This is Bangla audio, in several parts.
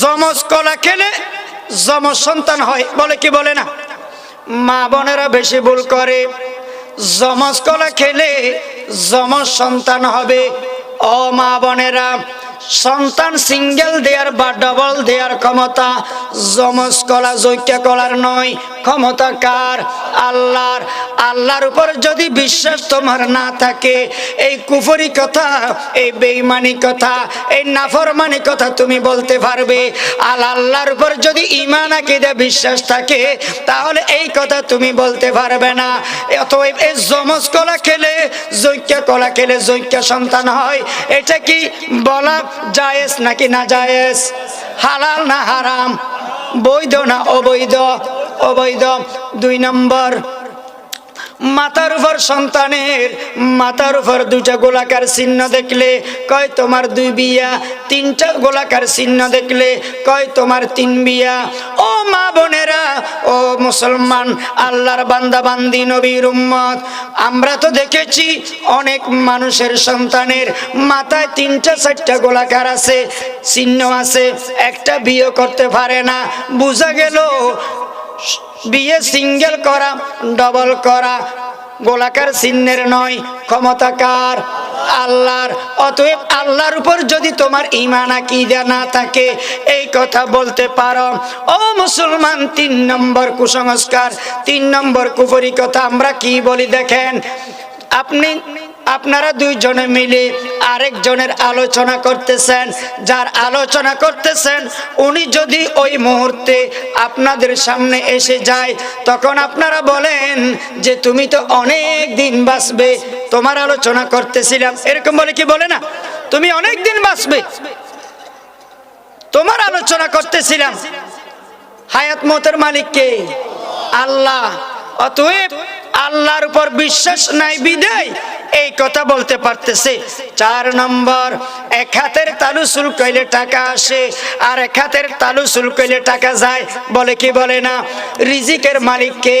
যমজ কলা খেলে জমজ সন্তান হয়। বলে কি বলে না? মা বোনেরা বেশি ভুল করে। জমজ কলা খেলে জমজ সন্তান হবে। ও মা বোনেরা সন্তান সিঙ্গেল দেয়ার বা ডবল দেয়ার ক্ষমতা, যমজ কলা জৈক্য কলার নয়, ক্ষমতা কার? আল্লাহর। আল্লাহর উপর যদি বিশ্বাস তোমার না থাকে, এই কুফরি কথা, এই বেইমানি কথা, এই নাফরমানি কথা তুমি বলতে পারবে। আল আল্লাহর উপর যদি ইমান আকিদা, বিশ্বাস থাকে, তাহলে এই কথা তুমি বলতে পারবে না। অতএব এই যমজ কলা খেলে জৈক্য কলা খেলে জৈক্য সন্তান হয়। এটা কি বলা জায়েজ নাকি না জায়েজ? হালাল না হারাম? বৈধ না অবৈধ? অবৈধ। দুই নম্বর মাথার উপর সন্তানের, মাথার উপর দুটা গোলাকার চিহ্ন দেখলে কয় তোমার দুই বিয়া, তিনটা গোলাকার চিহ্ন দেখলে কয় তোমার তিন বিয়া। ও মা বোনেরা, ও মুসলমান, আল্লাহর বান্দা বান্দি নবীর উম্মত, আমরা তো দেখেছি অনেক মানুষের সন্তানের মাথায় তিনটা, চারটা গোলাকার আছে, চিহ্ন আছে, একটা বিয়ে করতে পারে না। বোঝা গেল বিয়ে সিঙ্গেল করা, ডবল করা, গোলাকার চিহ্নের নয়, ক্ষমতাকার, আল্লাহর। অতএব আল্লাহর উপর যদি তোমার ইমান আকিদা না থাকে, এই কথা বলতে পারো। ও মুসলমান, তিন নম্বর কুসংস্কার, তিন নম্বর কুফরি কথা আমরা কি বলি দেখেন? আপনি আপনারা দুইজনে মিলে আরেকজনের আলোচনা করতেছেন, যার আলোচনা করতেছেন, উনি যদি ওই মুহূর্তে আপনাদের সামনে এসে যায়, তখন আপনারা বলেন যে, তুমি তো অনেক দিন বাঁচবে। তোমার আলোচনা করতেছিলাম। এরকম বলে কি বলে না? তুমি অনেক দিন বাঁচবে। তোমার আলোচনা করতেছিলাম। হায়াত মতের মালিককে আল্লাহ। অতএব আল্লাহর উপর বিশ্বাস নাই, বিদায়। এই কথা বলতে পারতেছে। চার নম্বর, এক হাতের তালু কইলে টাকা আসে, আর এক হাতের তালু কইলে টাকা যায়, বলে কি বলে না? রিজিকের মালিক কে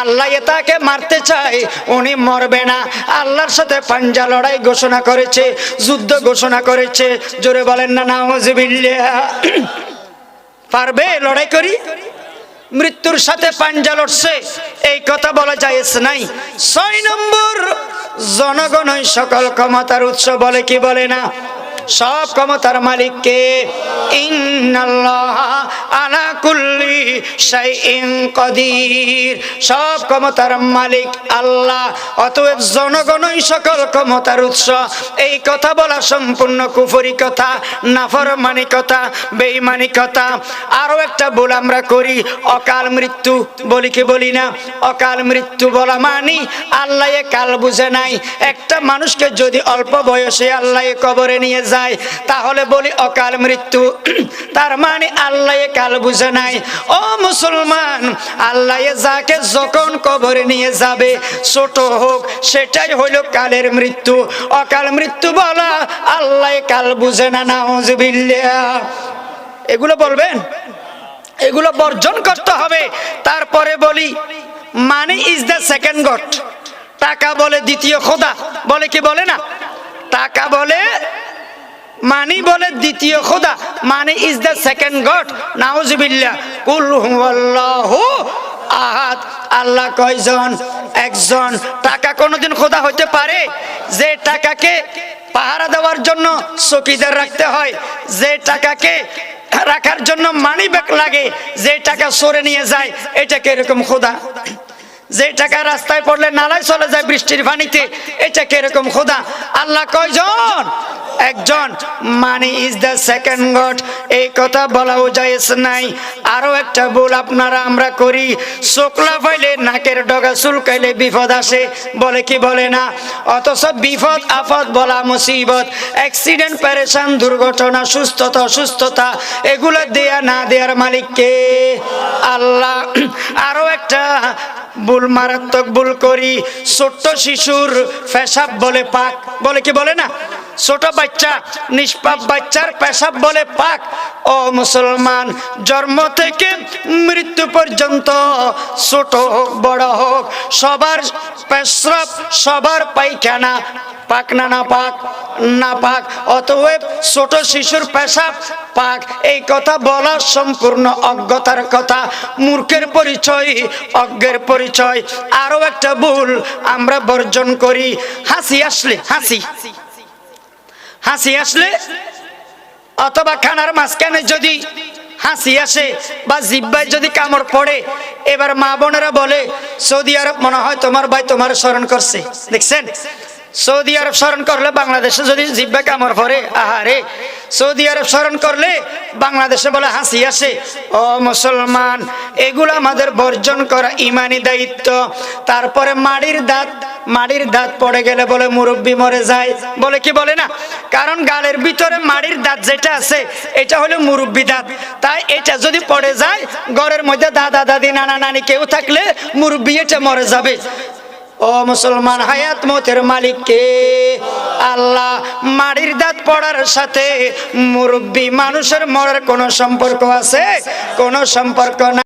আল্লাহ তাকে মারতে চায়, উনি মরবে না। আল্লাহর সাথে পাঞ্জা লড়াই ঘোষণা করেছে, যুদ্ধ ঘোষণা করেছে। জোরে বলেন না, নাউজুবিল্লাহ। পারবে লড়াই করি? মৃত্যুর সাথে পাঞ্জা লড়ছে, এই কথা বলা যায় নাই। ছয় নম্বর জনগণই সকল ক্ষমতার উৎস বলে কি বলে না? সব ক্ষমতার মালিককে ইন্নাল্লাহ সব ক্ষমতার মালিক আল্লাহ, অতএব জনগণই সকল ক্ষমতার উৎস। এই কথা বলা সম্পূর্ণ কুফরি কথা, নাফরমানি কথা, বেঈমানি কথা। আরও একটা ভুল আমরা করি, অকাল মৃত্যু বলি কি বলি না? অকাল মৃত্যু বলা মানি আল্লাহ কাল বুঝে নাই। একটা মানুষকে যদি অল্প বয়সে আল্লাহ কবরে নিয়ে যায়, তাহলে বলি অকাল মৃত্যু। তার মানে আল্লাহ কাল বুঝে নাই। ও মুসলমান, আল্লাহ যাকে যখন কবরে নিয়ে যাবে, ছোট হোক, সেটাই হইল কালের মৃত্যু। অকাল মৃত্যু বলা আল্লাহ কাল বুঝে না, নাউজুবিল্লাহ। এগুলো বলবেন? এগুলো বর্জন করতে হবে। তারপরে বলি money is the second god টাকা বলে দ্বিতীয় খোদা। বলে কি বলে না? টাকা বলে মানি বলে দ্বিতীয় খোদা, money is the second god নাউজুবিল্লাহ। কুল হুয়াল্লাহু আহাদ। আল্লাহ কয়জন? একজন। টাকা কোনোদিন খোদা হতে পারে? যে টাকাকে পাহারা দেওয়ার জন্য চকিদার রাখতে হয়, যে টাকাকে রাখার জন্য মানি ব্যাগ লাগে, যে টাকা সরে নিয়ে যায়, এটাকে এরকম খোদা। যে টাকা রাস্তায় পড়লে নালায় চলে যায় বৃষ্টির পানিতে এটা কীরকম খোদা। আল্লাহ কয়জন? একজন money is the second god এই কথা বলাও যায়স নাই। আরও একটা ভুল আপনারা আমরা করি। শুক্লা পাইলে নাকের ডগা চুলকাইলে বিপদ আসে, বলে কি বলে না? অথচ বিপদ, আপদ বলা মুসিবত। অ্যাক্সিডেন্ট প্যারেশান দুর্ঘটনা, সুস্থতা, অসুস্থতা, এগুলো দেয়া না দেয়ার মালিককে আল্লাহ। আরও একটা ভুল, মারাত্মক ভুল করি। ছোট্ট শিশুর পেশাব বলে পাক, বলে কি বলে না? ছোট বাচ্চা, নিষ্পাপ বাচ্চার পেশাব বলে পাক। ও মুসলমান, জন্ম থেকে মৃত্যু পর্যন্ত ছোট হোক, বড় হোক, সবার পেশাব, সবার পায়খানা পাক না না পাক না পাক। অতএব ছোট শিশুর পেশাব পাক। এই কথা বলা সম্পূর্ণ অজ্ঞতার কথা, মূর্খের পরিচয়, অজ্ঞের পরিচয়। আরও একটা ভুল আমরা বর্জন করি। হাসি আসলে, হাসি। হাসি আসলে? অথবা খানার মাঝখানে যদি হাসি আসে বা জিব্বায় যদি কামড় পড়ে, এবার মা বোনেরা বলে, সৌদি আরব মনে হয় তোমার ভাই তোমার স্মরণ করছে। দেখছেন? সৌদি আরব স্মরণ করলে বাংলাদেশে যদি জিব্বায় কামড় পড়ে আহারে সৌদি আরব স্মরণ করলে বাংলাদেশে বলে হাসি আসে। ও মুসলমান, এগুলো আমাদের বর্জন করা ইমানি দায়িত্ব। তারপরে মাড়ির দাঁত মাড়ির দাঁত পড়ে গেলে বলে মুরব্বি মরে যায়। বলে কি বলে না? কারণ গালের ভিতরে মাড়ির দাঁত যেটা আছে, এটা হলো মুরব্বি দাঁত। তাই এটা যদি পড়ে যায়, ঘরের মধ্যে দাদা, দাদি, নানা, নানি কেউ থাকলে মুরব্বি এটা মরে যাবে। ও মুসলমান হায়াত মতের মালিক কে? আল্লাহ, মাড়ির দাঁত পড়ার সাথে মুরব্বি মানুষের মরার কোনো সম্পর্ক আছে? কোনো সম্পর্ক না